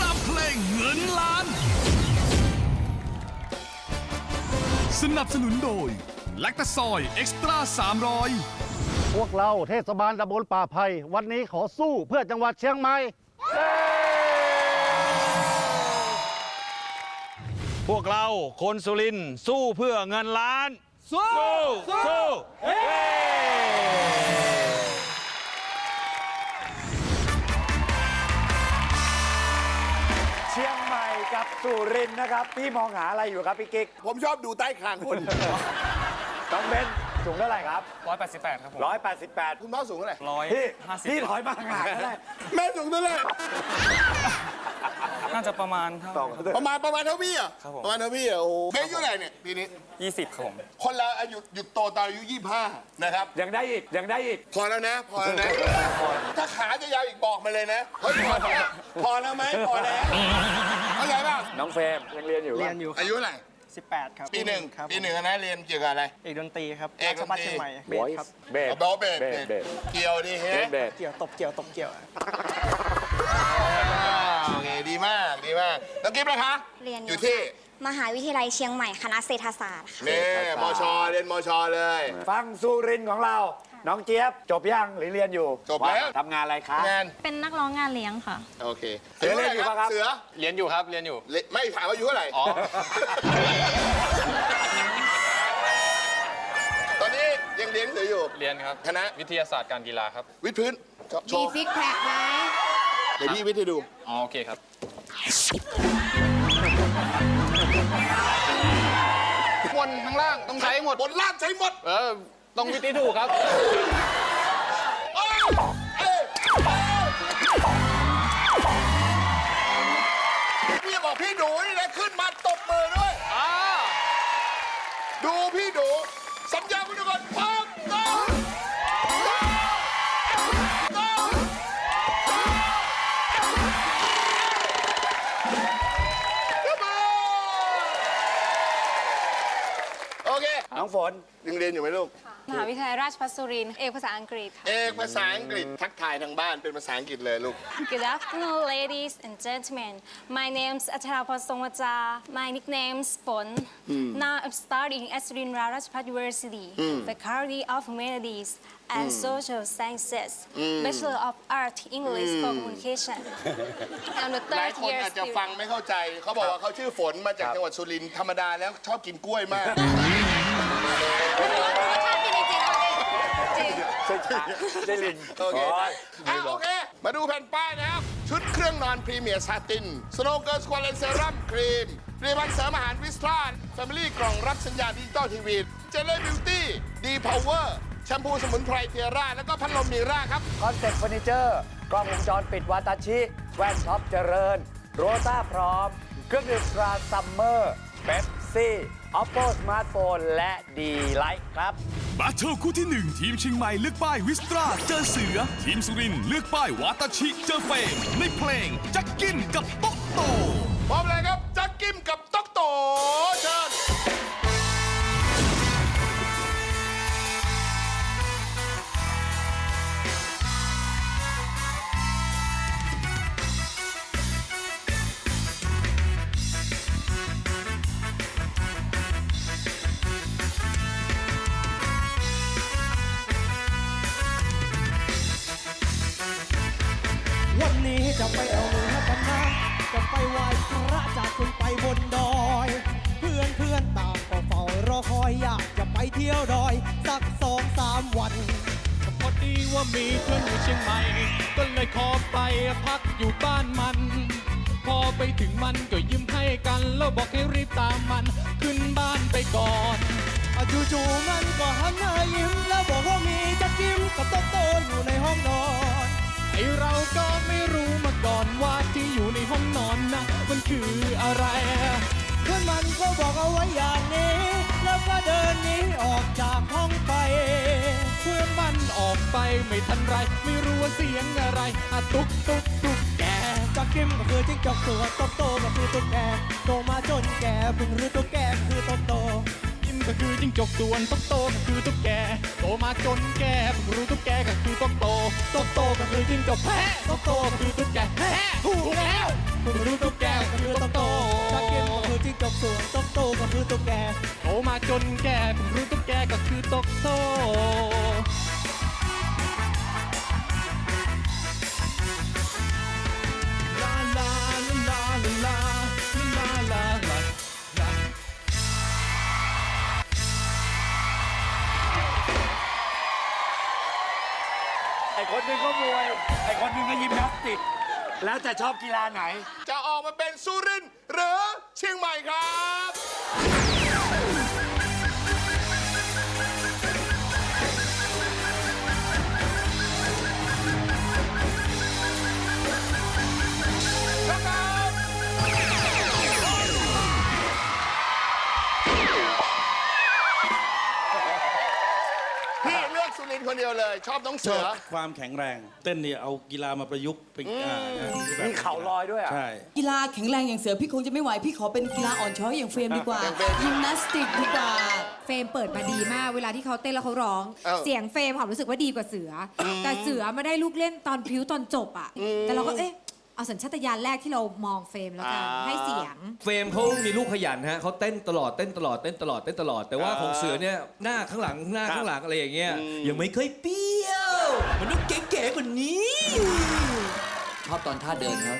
รามเพลงเงินล้าน สนับสนุนโดยแลคตาซอยเอ็กซ์ตร้า300 พวกเราเทศบาลตำบลป่าไผ่วันนี้ขอสู้เพื่อจังหวัดเชียงใหม่ พวกเราคนสุรินทร์สู้เพื่อเงินล้าน สู้ สู้เสุรินทร์นะครับ พี่มองหาอะไรอยู่ครับพี่กิ๊กผมชอบดูใต้คางคุณ น้องเบนสูงเท่าไหร่ครับ188ครับผม188คุณพ่อสูงเท่าไหร่พี่150พี่ถอยมาห่างๆก็ได้แม่สูงเท่าไหร่น่าจะประมาณเท่าสองประมาณประมาณเท่าพี่อะครับผม ประมาณเท่าพี่อะโอ้โหเบสอายุเท่าไหร่เนี่ยปีนี้20ครับผม คนเราอายุหยุดโตตอนอายุ 25 นะครับ ยังได้อีกยังได้อีกพอแล้วนะ พอแล้วนะถ้า ขาจะยาวอีกบอกมาเลยนะเฮ้ยพอแล้วพอแล้วไหมพอแล้วเข้าใจป่ะน้องเฟรมยังเรียนอยู่เรียนอยู่อายุเท่าไหร่18 ครับปีหนึ่งครับปีหนึ่งนะเรียนเกี่ยวกับอะไร เอกดนตรีครับเอกดนตรี ราชภัฏเชียงใหม่เบสครับเบสเอาเบสเบสเบสเกี่ยวดิเฮ้เบสเบสเกี่ยวตบเกี่ยวตบเกี่ยวโอเคดีมากดีมาก น้องกิ๊บนะคะเรียนอยู่ที่มหาวิทยาลัยเชียงใหม่คณะเศรษฐศาสตร์ค่ะนี่มชเรียนมชเลย ฟังสุรินทร์ของเรา น้องเจี๊ยบ จบยังหรือเรียนอยู่จบแล้ว ทำงานอะไรคะ งานเป็นนักร้องงานเลี้ยงค่ะ โอเคเสือเรียนอยู่ปะครับ เสือเรียนอยู่ครับ เรียนอยู่ เลไม่ถามว่าอายุเท่าไหร่อ๋อ ตอนนี้ยังเลี้ยงเสืออยู่ เรียนครับคณะ วิทยาศาสตร์การกีฬาครับ วิดพื้นโชมีว์ฟิกแพคไหมเดี๋ยวพี่วิทย์ให้ดู อ๋อ โอเคครับ บนข้างล่าง ต้องใช้หมด บนล่างใช้หมด เออ ต้องวิธีถูกครับ พี่บอกพี่ดูนี่นะขึ้นมาตบมือด้วย อ่า ดูพี่ดู สัญญาคุณทุกคนพร้อมต้องต้องโอเคน้องฝนยังเรียนอยู่ไหมลูก มหาวิทยาลัยราชภัฏสุรินทร์เอกภาษาอังกฤษค่ะ เอกภาษาอังกฤษทักทายทางบ้านเป็นภาษาอังกฤษเลยลูก Good afternoon ladies and gentlemen My name's Acharapal Songwaja My nickname's Pon Now I'm studying at Surindra Rajpath University Faculty of Humanities and Social Sciences Bachelor of Art English for Communication I'm the หลาย third คน year อาจจะ student ฟังไม่เข้าใจ เขาบอกว่าเขาชื่อฝนมาจากจังหวัดสุรินทร์ธรรมดาแล้วชอบกินกล้วยมากชอบกินจริง ๆจริงได้ลินโอเคอะโอเค มาดูแผ่นป้ายนะครับ ชุดเครื่องนอนพรีเมียร์ซาตินสโนเกิร์สควอเลนเซรั่มครีมผลิตภัณฑ์เสริมอาหารวิสตราแฟมิลี่กล่องรับสัญญาณดิจิตอลทีวี เจเล่บิวตี้ ดีพาวเวอร์ แชมพูสมุนไพรเทียร่า แล้วก็พัดลมนีร่าครับ คอนเซ็ปต์เฟอร์นิเจอร์กล้องวงจรปิดวาตาชิ แว่นท็อปเจริญ โรต้าพร้อม เครื่องดื่มตราซัมเมอร์เบปซี่ ออปโปสมาร์ทโฟนและดีไลท์ครับบาทเทิลคู่ที่ 1 ทีมเชียงใหม่เลือกป้ายวิสตรา เจอเสือ ทีมสุรินทร์เลือกป้ายวาตาชิ เจอเฟรมในเพลงจักกินกับโต๊ะโต พร้อมเลยครับ จักกิมกับต๊อกโต จะไปเอาเนื้กันนะจะไปไหว้พระจากขึ้นไปบนดอย เพื่อนเพื่อนต่างก็เฝ้ารอคอยอยากจะไปเที่ยวดอย สักสองสามวันพอดีว่ามีเพื่อนอยู่เชียงใหม่ ก็เลยขอไปพักอยู่บ้านมัน พอไปถึงมันก็ยิ้มให้กันแล้วบอกให้รีบตามมัน ขึ้นบ้านไปก่อนอจู่ๆมันก็หันหน้ายิ้มแล้วบอกว่ามีจักกิมกับโต๊ะโตอยู่ในห้องนอน ไอเราก็ไม่รู้มาก่อนว่าที่อยู่ในห้องนอนนะมันคืออะไรเพื่อนมันก็บอกเอาไว้อย่างนี้ แล้วก็เดินหนีออกจากห้องไป เพื่อนมันออกไปไม่ทันไร ไม่รู้ว่าเสียงอะไรอะตุกตุกตุกแกจักกิมก็คือจิ้งจอกตัวโตโตก็คือตุ๊กแกโตมาจนแก่เพิ่งรู้ตุ๊กแกคือโตโตยิ้มก็คือจิ้งจกส่วนตุ๊กโตก็คือตุ๊กแก ตมาจนแก่รู้ตุ๊กแกก็คือต้องโตโตโตก็คือจิ้งจกแพะโตโตก็คือตุ๊กแกแพะถูกแล้วเพิ่งรู้ตุ๊กแกก็คือต้องโตจักกินก็คือจิ้งจกส่วนตุ๊กโตก็คือตุ๊กแกโตมาจนแก่ผมรู้ตุ๊กแกก็คือตกโต หนึ่งก็มวยไอคนหนึ่งก็ยิมนาสติก แล้วจะชอบกีฬาไหน จะออกมาเป็นสุรินทร์หรือเชียงใหม่ครับ สุรินทร์คนเดียวเลย ชอบน้องชเสือบอ ความแข็งแรง เต้นเนี่ยเอากีฬามาประยุกต์เป็นอ่าแบบมีเข่าลอยด้วยอะ ใช่ กีฬาแข็งแรงอย่างเสือพี่คงจะไม่ไหว พี่ขอเป็นกีฬาอ่อนช้อยอย่างเฟรมดีกว่ายิมนาสติกดีกว่า เฟรมเปิดมาดีมาก เวลาที่เขาเต้นแล้วเขาร้อง เออ เสียงเฟรมความรู้สึกว่าดีกว่าเสืออแต่เสือมาได้ลูกเล่นตอนพริ้วตอนจบอะ แต่เราก็เอ๊ะ เอาสัญชาตญาณแรกที่เรามองเฟรมแล้วกันให้เสียง เฟรมเขามีลูกขยันฮะเขาเต้นตลอดเต้นตลอดเต้นตลอดเต้นตลอด แต่ว่าของเสือเนี่ยหน้าข้างหลังหน้าข้างหลังอะไรอย่างเงี้ยยังไม่เคยเปรี้ยว มันต้องเก๋ๆกว่านี้ ชอบตอนท่าเดินครับ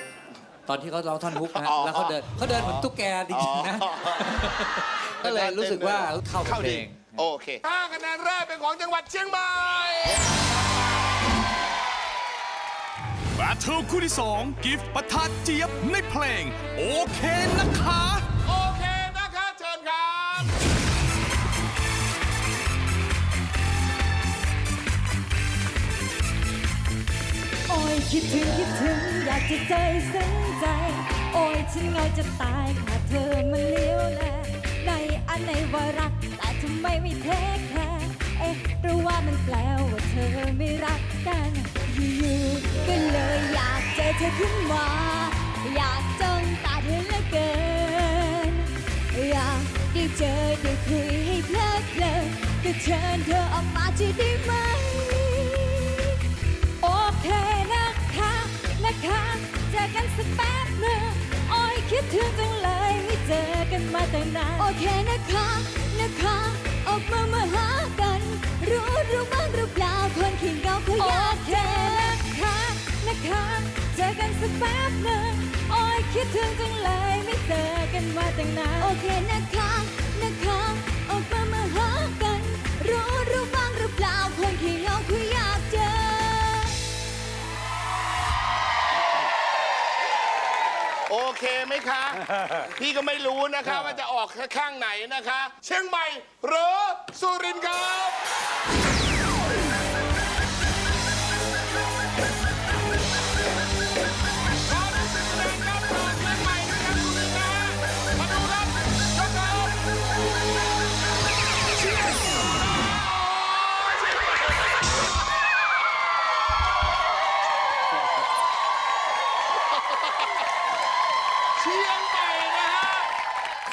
ตอนที่เขาร้องท่อนฮุกนะแล้วเขาเดินเขาเดินเหมือนตุ๊กแกจริงๆนะก็เลยรู้สึกว่าเข้ากับเข้าเพลดีงโอเค ห้าคะแนนแรกเป็นของจังหวัดเชียงใหม่ แบทเทิลคู่ที่ 2 กิฟต์ปะทะเจี๊ยบในเพลง โอเคนะคะ โอเคนะคะเชิญครับ โอ้ยคิดถึงคิดถึงอยากจะใจซึ้งใจ โอ้ยฉันเหงาจะตายขาดเธอมันเลี้ยวแลในอันในว่ารัก แต่ทำไมไม่เทคแคร์เอ๊ะหรือว่ามันแปลว่าเธอไม่รักกัน อยู่ๆก็เลยอยากเจอเธอขึ้นมา อยากจ้องตาเธอเหลือเกิน อยากได้เจอได้คุยให้เพลิดเพลินก็เชิญเธอออกมาจะได้ไหม โอเคนะคะนะคะเจอกันสักแป๊บหนึ่งโอ้ยคิดถึงจังเลยไม่เจอกันมาตั้งนานโอเคนะคะนะคะ ออกมามาหากัน รู้รู้บ้างหรื อเปล่าคนขี้เหงาเขาอยากเจอนะคะนะคะเจอกันสักแป๊บหนึ่งโอ้ยคิดถึงจังเลยไม่เจอกันมาตั้งนานโอเคนะคะนะคะออกมามาหากัน รู้รู้บ้างหรือเปล่าคนขี้เหงาเขาอยากเจอ โอเคไหมคะ พี่ก็ไม่รู้นะคะว่าจะออกข้างไหนนะคะ เชียงใหม่หรือสุรินทร์ครับ ชียงใหม่นะฮะ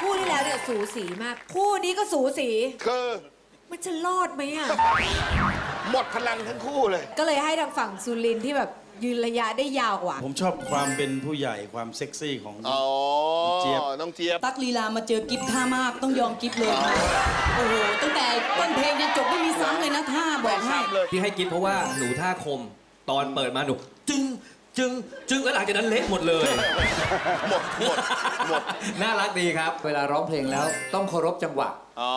คู่ที่แล้วเนี่ยสูสีมาก คู่นี้ก็สูสี คือมันจะรอดไหมอะ หมดพลังทั้งคู่เลย ก็เลยให้ทางฝั่งสุรินทร์ที่แบบยืนระยะได้ยาวกว่า ผมชอบความเป็นผู้ใหญ่ความเซ็กซี่ของ อ๋อ เจี๊ยบ น้องเจี๊ยบ ตักลีลามาเจอกิฟท่ามากต้องยอมกิฟเลยค่ะโอ้โหตั้งแต่ต้นเพลงยันจบไม่มีซ้ำเลยนะท่าบอกให้ ที่ให้กิฟเพราะว่าหนูท่าคม ตอนเปิดมาหนูจึง จึงจึงแล้วหลังจากนั้นเละหมดเลย หมดหมดหมดน่ารักดีครับ เวลาร้องเพลงแล้วต้องเคารพจังหวะ อ๋อ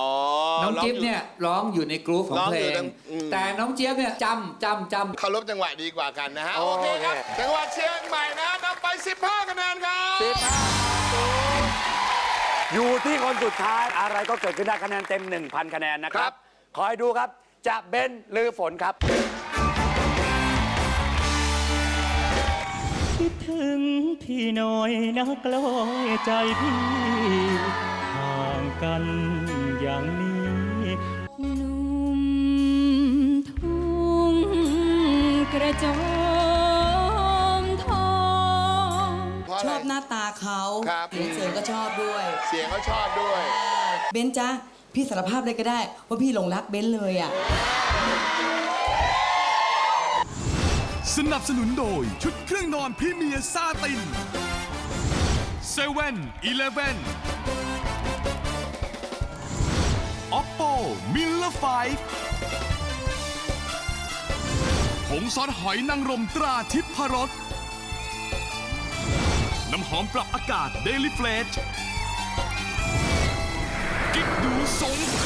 น้องจิ๊บเนี่ยร้องอยู่ในกรุ๊ปของร้องเพลอยู่งทั้งอืม แต่น้องเจี๊ยบเนี่ยจำจำจำ เคารพจังหวะดีกว่ากันนะฮะ โอเคครับ จังหวัดเชียงใหม่นะนำไป 15คะแนนครับ อยู่ที่คนสุดท้ายอะไรก็เกิดขึ้นได้คะแนนเต็ม 1,000 คะแนนนะครับคอยดูครับ จะเบนหรือฝนครับ งพี่หน่อยนักลอยใจพี่ห่างกันอย่างนี้หนุ่มทุ่งกระโจมทองเพราะอะชไร อบหน้าตาเขาครับ เสียงเสริงก็ชอบด้วยเสียงเขาชอบด้วย เบนจ้ะพี่สารภาพเลยก็ได้ ว่าพี่หลงรักเบนเลยอะ สนับสนุนโดยชุดเครื่องนอนพรีเมียร์ซาติน7 Eleven Oppo Miller 5ผงซอสหอยนางรมตราทิพรสน้ำหอมปรับอากาศ Daily f l e d กิ๊กดูสงค